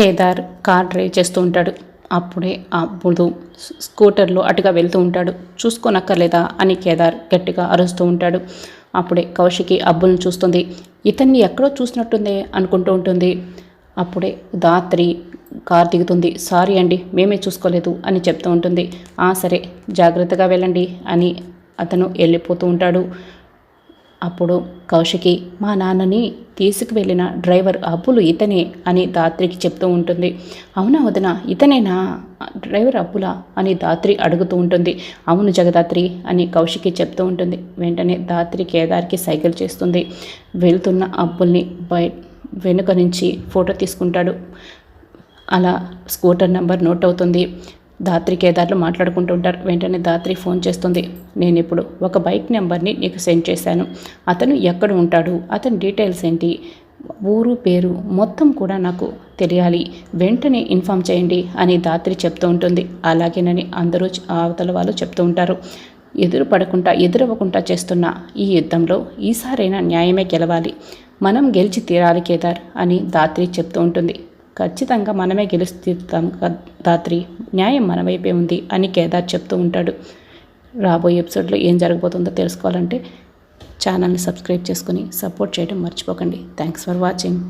Kedar car drive చేస్తూ ఉంటాడు. అప్పుడే ఆ బుధు స్కూటర్లో అటుగా వెళ్తూ ఉంటాడు. చూసుకోనక్కర్లేదా అని కేదార్ గట్టిగా అరుస్తూ ఉంటాడు. అప్పుడే కౌశికి అబ్బుల్ని చూస్తుంది. ఇతన్ని ఎక్కడో చూసినట్టుందే అనుకుంటూ ఉంటుంది. అప్పుడే దాత్రి కార్ దిగుతుంది. సారీ అండి మేమే చూసుకోలేదు అని చెప్తూ ఉంటుంది. ఆ సరే జాగ్రత్తగా వెళ్ళండి అని అతను వెళ్ళిపోతూ ఉంటాడు. అప్పుడు కౌశికి మా నాన్నని తీసుకువెళ్ళిన డ్రైవర్ అబ్బులు ఇతనే అని దాత్రికి చెప్తూ ఉంటుంది. అవునా వదిన ఇతనేనా? డ్రైవర్ అబ్బులా అని దాత్రి అడుగుతూ ఉంటుంది. అవును జగదాత్రి అని కౌశికి చెప్తూ ఉంటుంది. వెంటనే దాత్రి కేదార్కి సైకిల్ చేస్తుంది. వెళ్తున్న అబ్బుల్ని బయ వెనుక నుంచి ఫోటో తీసుకుంటాడు. అలా స్కూటర్ నెంబర్ నోట్ అవుతుంది. దాత్రి కేదార్లు మాట్లాడుకుంటూ ఉంటారు. వెంటనే దాత్రి ఫోన్ చేస్తుంది. నేను ఇప్పుడు ఒక బైక్ నెంబర్ని నీకు సెండ్ చేశాను. అతను ఎక్కడ ఉంటాడు? అతని డీటెయిల్స్ ఏంటి? ఊరు పేరు మొత్తం కూడా నాకు తెలియాలి. వెంటనే ఇన్ఫామ్ చేయండి అని దాత్రి చెప్తూ ఉంటుంది. అలాగేనని అందరూ అవతల వాళ్ళు చెప్తూ ఉంటారు. ఎదురు పడకుండా ఎదురవ్వకుండా చేస్తున్న ఈ యుద్ధంలో ఈసారైనా న్యాయమే గెలవాలి. మనం గెలిచి తీరాలి కేదార్ అని దాత్రి చెప్తూ ఉంటుంది. ఖచ్చితంగా మనమే గెలుస్తాం దాత్రి న్యాయం మన వైపే ఉంది అని కేదార్ చెప్తూ ఉంటాడు. రాబోయే ఎపిసోడ్లో ఏం జరగబోతుందో తెలుసుకోవాలంటే ఛానల్ని సబ్స్క్రైబ్ చేసుకుని సపోర్ట్ చేయడం మర్చిపోకండి. Thanks for watching.